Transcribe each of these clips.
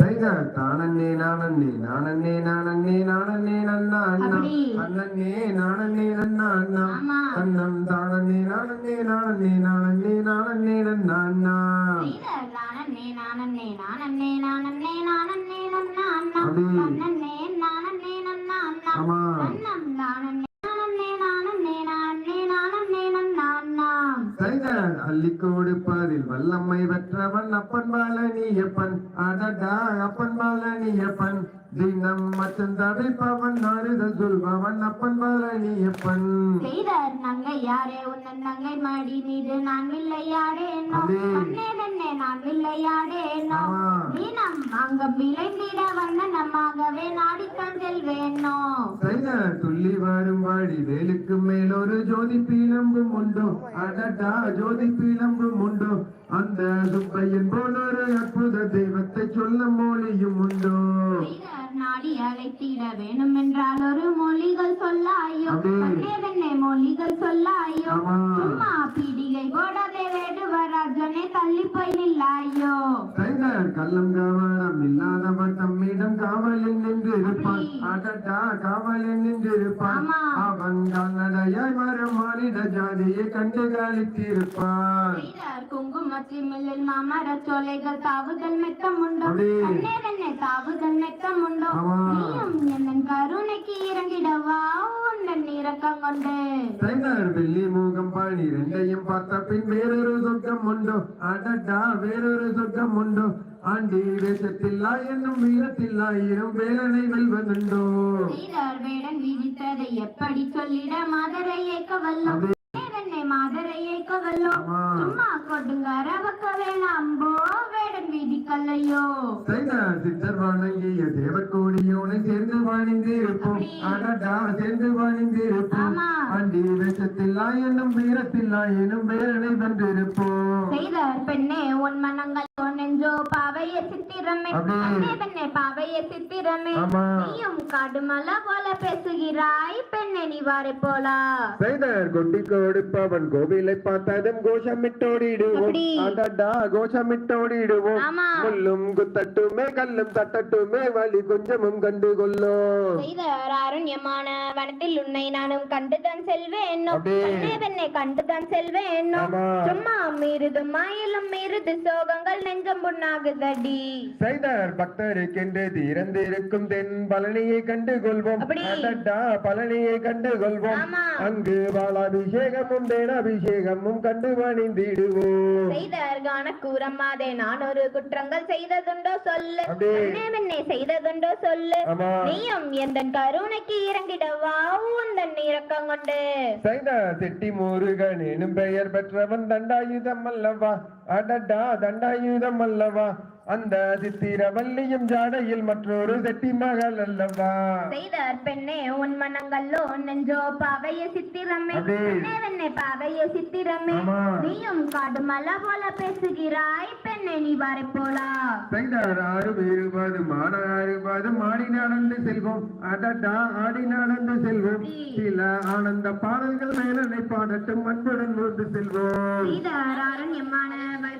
நன்னா அண்ணா நன்னா அண்ணா. அண்ணம் நன்னா அண்ணா நன்னா அண்ணா நானன்னே நன்னா அண்ணா ஆமா. நன்னம் டைகர் அள்ளி கொடுப்பதில் வல்லம்மை பெற்றவன் அப்பன் பாலனியப்பன். அடடா அப்பன் பாலனியப்பன். தினம் மச்சன் தவிப்பவன் நாடுதல் சொல்பவன் அப்பன் பாலனியப்பன் செய்தார் நங்கை யாரே உன்னன் நங்கை மடி மீது நான். அண்ணே தன்னே நான் வில்லையாடேனோ ஆமா. தினம் அங்கம் விளைந்திட வண்ணனமாகவே நாடித்தான் செல்வேனோ டைகர் துள்ளி வரும்பாடி வேலுக்கு மேல் ஒரு ஜோதி பீலம்பும் உண்டோ. அடடா ஜோதி பீலம்பும் உண்டோ. அந்த சுப்பையன் போல் ஒரு அற்புத தெய்வத்தை சொல்ல மொழியும் உண்டோ. செய்தார் நாடி அழைத்திட வேணும் என்றால் ஒரு மொழிகள் சொல்லாயோ? தன்னே மொழிகள் சொல்லாயோ. சும்மா பீடிகை போடவே வேடுவராஜனே தள்ளி போய் நில்லாயோ? கள்ளம் கவனம் இல்லாதவன் தம்மிடம் காவலில் நின்று இருப்பான் அப்படி. அடடா காவலில் நின்று இருப்பான். அவன் கால்நடையாய் வரும் மானிட ஜாதியை கண்டு காலித்திருப்பான். செய்தார் குங்குமச்சிமிழில் மாமரச் சோலைகள் தாவுதல் மெத்தம் உண்டோ. தாவுதல் மெத்தம் உண்டோ. ஆமா. நீயும் என்னன் கருணைக்கு இறங்கிடவா உன்னன் இரக்கம் கொண்டு டைகர் வெள்ளி மூகம் பாணி ரெண்டையும் பார்த்த பின் வேறொரு சொர்க்கம் உண்டோ அடடா வேறொரு சொர்க்கம் உண்டோ ஆண்டி வேஷத்தில்லா என்னும் வீரத்தில்லாயிரம் வேலனை வெல்வதுண்டோ செய்தார் வேடன் விதித்ததை எப்படி சொல்லிட மாதரை ஏக்க வல்லோம் அப்படி. வேடனை மாதரை ஏக்க வல்லோம் ஆமா. சும்மா கொடுங்க ரவக்க வேணாம்போ வேடன் டைகர் சித்தர் வணங்கிய தேவக்கோடியோனை சேர்ந்து வாணிந்து இருப்போம். அடடா சேர்ந்து வாணிந்து இருப்போம். ஆண்டி வேஷத்தில்லா என்னும் வீரத்தில்லா எனும் வேலனை வென்றிருப்போம் பெண்ணே உன் மனங்கள் நெஞ்சோ பாவைய சித்திரமே பெண்ணே பாவைய சித்திரமே. நீயும் காடுமலை போல பேசுகிறாய் பெண்ணே நீ வாரை போலா செய்தர் கொட்டி கொடுப்பவன் கோவிலை பார்த்ததும் கோஷமிட்டோடிடுவோம். அடடா கோஷமிட்டோடிடுவோம். முள்ளும் குத்தட்டுமே கல்லும் தட்டட்டுமே வழி கொஞ்சமும் கண்டு கொள்ளோம் செய்தார் அருண்யமான வனத்தில் உன்னை நானும் கண்டுதான் செல்வேனோ. பெண்ணே பெண்ணே கண்டுதான் செல்வேனோ. சும்மா மீறுது மயிலும் மீறுது சோகங்கள் நெஞ்சம் புண்ணாகுதடி செய்தர் பக்தருக்கென்று திறந்திருக்கும் தென் பழனியை கண்டு கொள்வோம் பழனியை கண்டு கொள்வோம். அங்கு பாலாபிஷேகமும் தேனாபிஷேகமும் கண்டு பணிந்திடுவோம். செய்தார் கான கூறம்மாதே நான் ஒரு குற்றங்கள் செய்ததுண்டோ சொல்லு. பெண்ணே செய்ததுண்டோ சொல்லு. நீயும் எந்த கருணைக்கு இறங்கிடவா உந்தன் இரக்கம் கொண்டு. செய்தார் செட்டி முருகன் எனும் பெயர் பெற்றவன் தண்டாயுதம் அல்லவா? அடடா தண்டாயுதம் அல்லவா? அந்த சித்திரவல்லியும் ஜாடையில் மற்றொரு செட்டி மகள் அல்லவா? செய்தார் பெண்ணே உன் மனங்களோ நெஞ்சோ பாவைய சித்திரமே. பெண்ணே பாவைய சித்திரமே. நீயும் காடு மலை போல பேசுகிறாய் பெண்ணே நீ வாரை போலா. செய்தார் ஆறு இருபதும் ஆன அறுபதும் ஆடி நடந்து செல்வோம். அடடா ஆடி நடந்து செல்வோம். சில ஆனந்த பாடல்கள் மேலனை பாடட்டும் அன்புடன் வந்து செல்வோம். செய்தார் அரண்யமான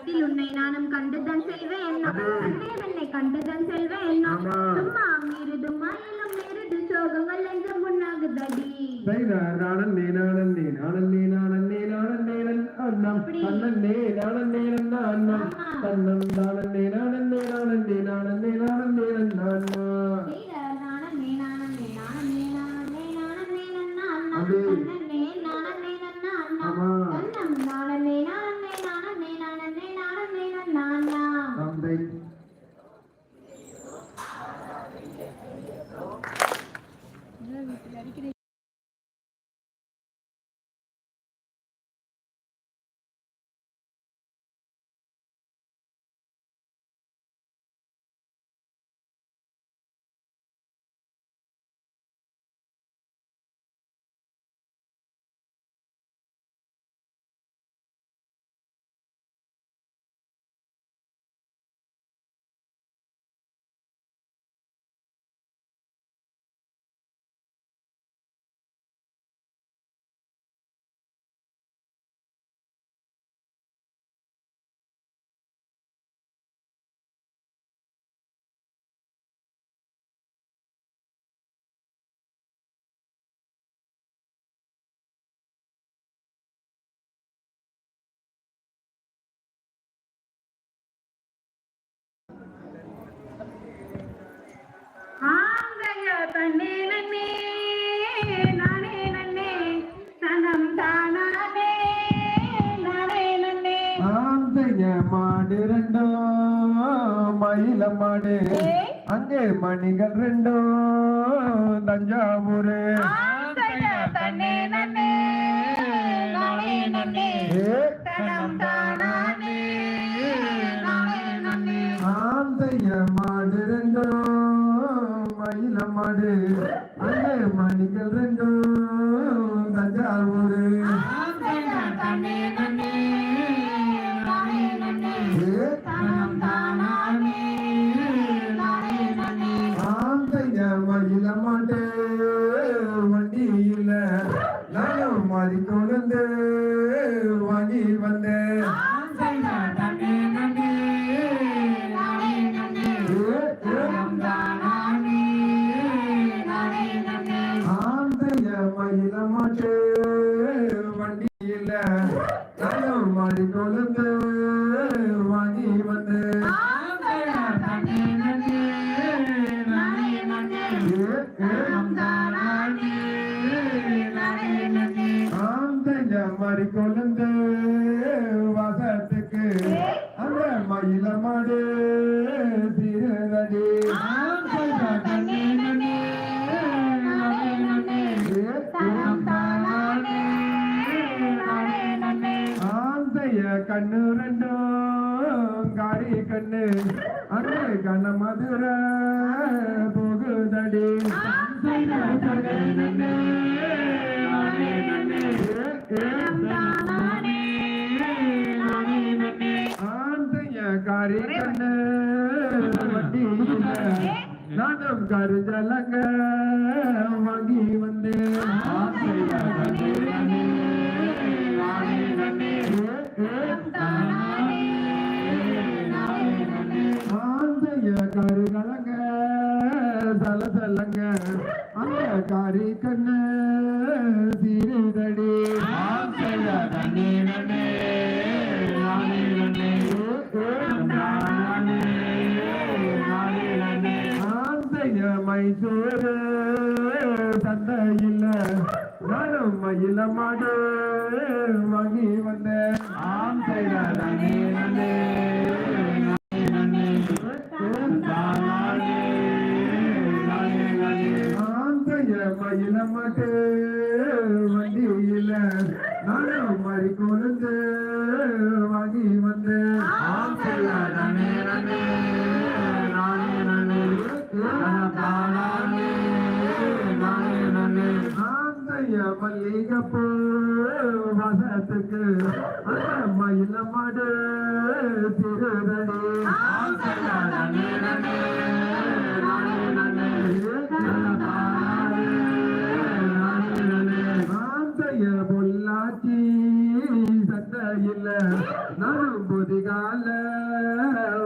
வளத்தில் உன்னை நானும் கண்டுதான் செல்வேன் பெண்ணை கண்டுதான் செல்வேன். சும்மா மீறுது மயிலும் மீறுது சோகங்கள் நெஞ்சம் புண்ணாகுதடி செய்தார் நானன்னே நானன்னே நானன்னே நானன்னே அண்ணம் நன்னா அண்ணம். தன்னம் நானன்னே நானன்னே நானன்னே நானன்னே நானன்னே நன்னா அண்ணா தன்னே நன்னே நானே நன்னே நனம் தானானே நானே நன்னே ஆந்தைய மணிகள் ரெண்டோ தஞ்சாவூர். தன்னே நன்னே நானே நன்னே மாடு அந்த மணிகள் ரெண்டும் தஞ்சாவூர். கொழுந்து வசத்துக்கு அந்த மயிலமாடு திருநடி. கண்ணு ரெண்டும் காரி கண்ணு. அந்த கண்ண மதுர போகுதடி. கண்ணு மாறி கண்ணு வண்டியில நானும் கருதலங்க நடமாட்டு வண்டியில நானும் மாறி கொழுந்து வாங்கி வந்து. மல்லிகப்பூ வாசத்துக்கு மயில மாடு திருதடி ஆ கட்ட இல்ல நானும் பொதிகால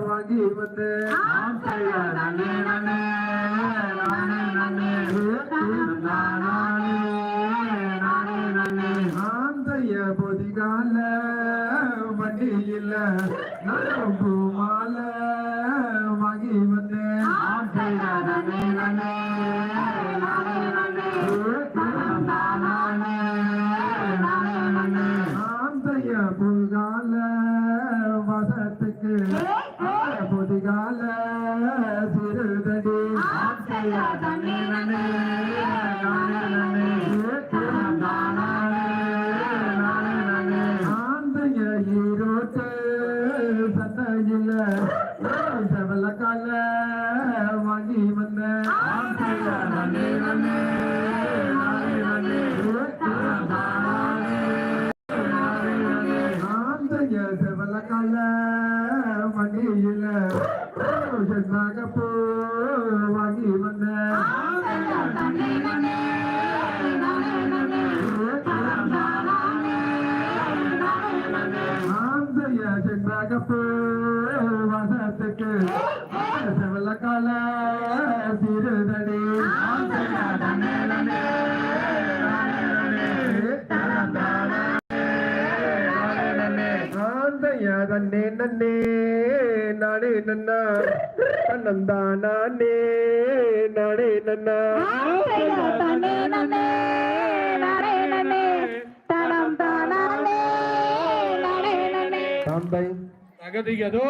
வாங்கி வந்தேன். நானே நானே நானே நானே நானே நானே ஆந்தைய பொதிகால வண்டி இல்ல நானும் பூமால வாங்கி வந்தேன். நானே நானே பொதிகால சிறுதடி. செவலக்கால சிறுதடி தன்னே நன்னே நானே நன்னா தகதிகதோ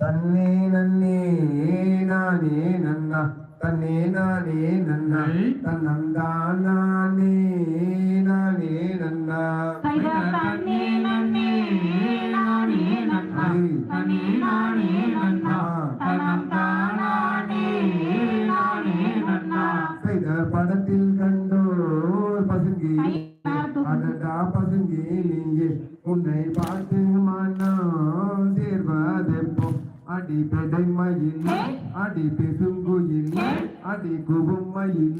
தன்னே நன்னே நானே நன்னா. தன்னே நானே நன்னா. தன்னந்தானே நானே நன்னா. தன்னே நன்னே நானே நன்னா. தன்னே நானே நன்னா. தனம் தானே நானே நன்னா. செய்த படத்தில் கண்டோ பசுங்கி. அடடா பசுங்கி. நீயே உன்னை பார்த்து மனம் தேர்வதெப்போ அடி பெடைமையில் அடி பெசுங்குயில் அடி குபும்மையில்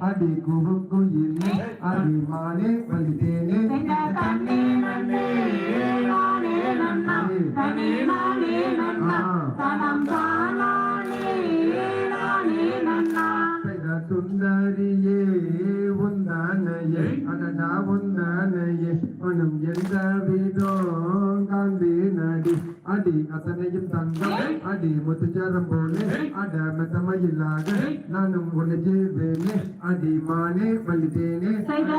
அடி குபுங்குயில் அடி மானே வலித்தேனே. தன்னே நன்னே நானே நன்னா தன்னே நானே நன்னா தனம் தானே நானே நன்னா சுந்தரியே உந்தானையே அடடா உந்தானையே உனும் எந்த விதம் காந்தி நடி. அடி அத்தனையும் தங்கம். அடி முத்துச்சாரம் போலே. அட மெத்தமையில்லாத நானும் உன்னை ஜீவேனே அடி மானே வலித்தேனே. செய்த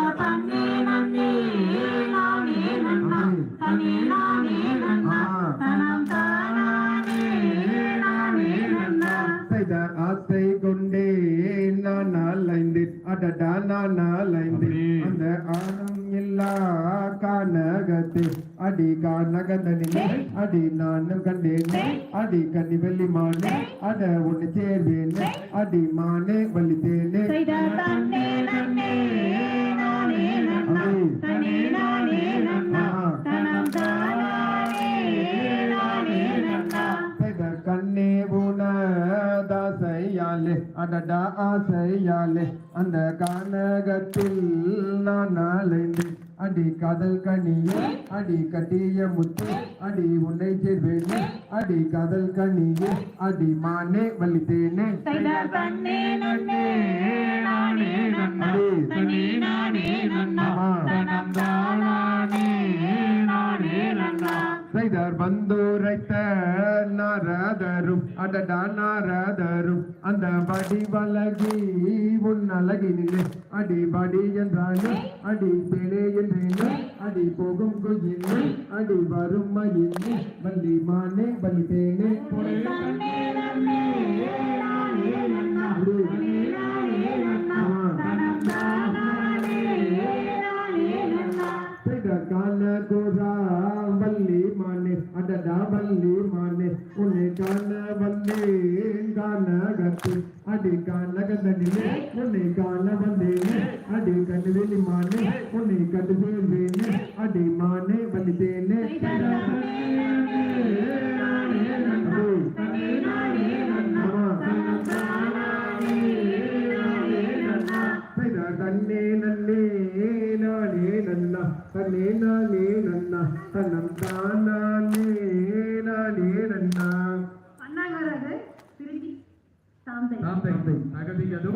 அடடா அலைந்தேன் அந்த ஆணும் இல்லா கானகத்தே. அடி கானகந்தனிலே அடி நானும் கண்டேனே அடி கன்னி வெள்ளி மானே அட ஒன்னு சேர்வேனே அடி மானே தன்னே நானே நானே தாசையாலே அடடா ஆசையாலே அந்த கானகத்தில் நான் அலைந்தேன் அடி காதல் கனியே அடி கட்டிய முத்து அடி உன்னை சேர்வேனே அடி காதல் கனியே அடி மானே வலித்தேனே. நானே நானே. செய்தார் வந்துரைத்த நாரதரும் அடடா நாரதரும் அந்த படி வலகி உன் அழகினிலே. அடிபடி என்றாலும் அடி பேலே என்றேனும் அடி போகும் குயிலே. அடி வரும் மயிலே வள்ளி மானே வள்ளி தேனே. கால கோரா அடடா வள்ளி மானே உன்னை காண வந்தேன் கானகத்து அடி கானகதனிலே உன்னை காண வந்தேனே அடி கண்ணுவெளி மானே உன்னை கண்டு சேர்வேனே அடி மானே வள்ளி தன்னே நன்னே நானே நன்னா தன்னே நானே நன்னா தன்னம் தானே நானே நன்னா அண்ணாங்கிறது திருச்சி தாந்தை தாந்தை தகதிகதோ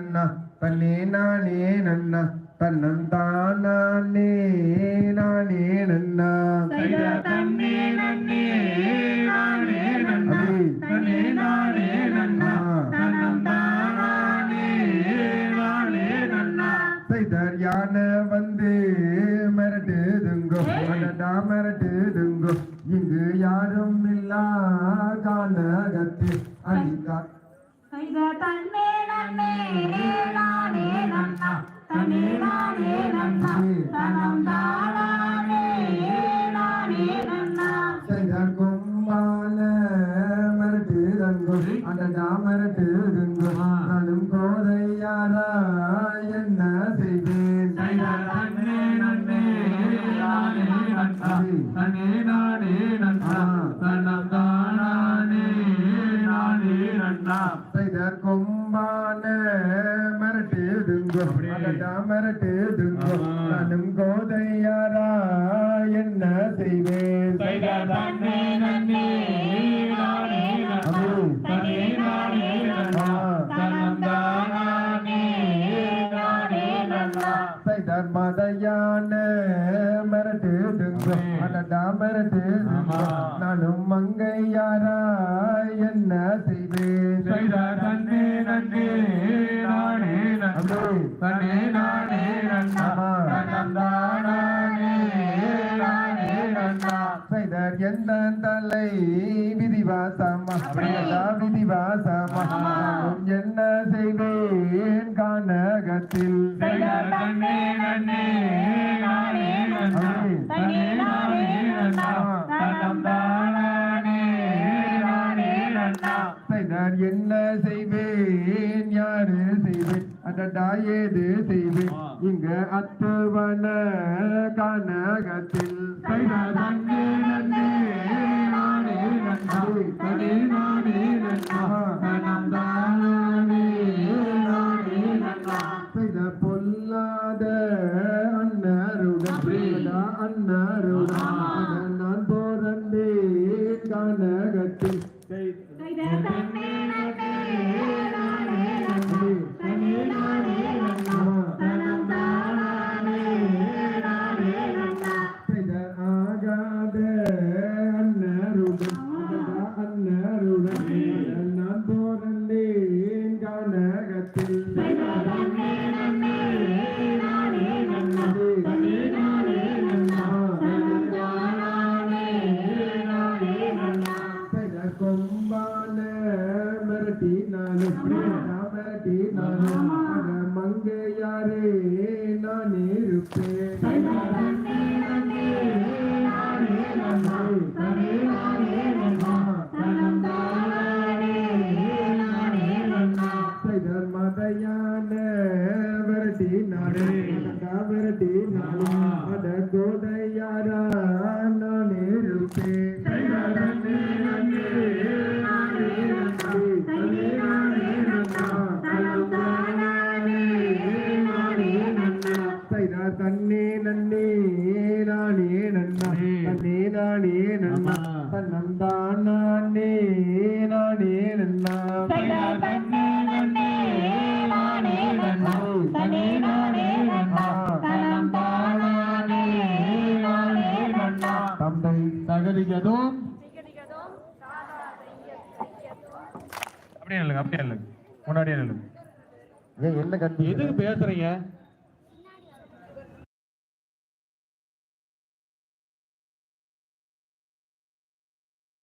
நன்னா தன்னே நானே நன்னா தன்னன் தானே நானே நன்னா. தைத தன்னே நன்னே நானே நன்னா தன்னே நானே நன்னா தனம் தானே நானே நன்னா. செய்தார் யானை வந்து மிரட்டுதுங்கோ அடடா மிரட்டுதுங்கோ இங்கு யாரும் இல்லா தைத தன்னே நன்னே நானே நன்னா தன்னே நானே நன்னா தனம் தானே நானே நன்னா செய்தார் கும்பால மிரட்டுதங்கோ அடடா மிரட்டுதுங்கோ நானும் கோதையாரா என்ன செய்வேன்? தன்னம் தானே நானே நன்னா செய்தார் மதையான மிரட்டுதுங்கோ அடடா மிரட்டுதுங்கோ நானும் மங்கையாரா என்ன செய்வேன்? நன்னா நானே நன்னா தன்னம் நானே நன்னா செய்தார் எந்த தலை விதிவாசமா? விதிவாசமா? என்ன செய்வேன் கானகத்தில்? நானே நன்னா நானே நன்னா நானே நன்னா செய்தார் என்ன செய்வேன் யாரு செய்வேன் அடடா ஏது செய்வேன் இங்க அத்துவன கானகத்தில். தைத தன்னே தன்னே நன்னே நானே நன்னா. தன்னே நானே நன்னா. தன்னந்தான் நானே நானே நன்னா. தன்னே நன்னே நானே நன்னா. தன்னே நானே நன்னா. தனம் தானே நானே நன்னா. தந்தை தகதிகதும் அப்படியே நில்லுங்க அப்படியே நில்லுங்க. முன்னாடியே நில்லுங்க. ஏன் என்ன கண்டு எதுக்கு பேசுறீங்க?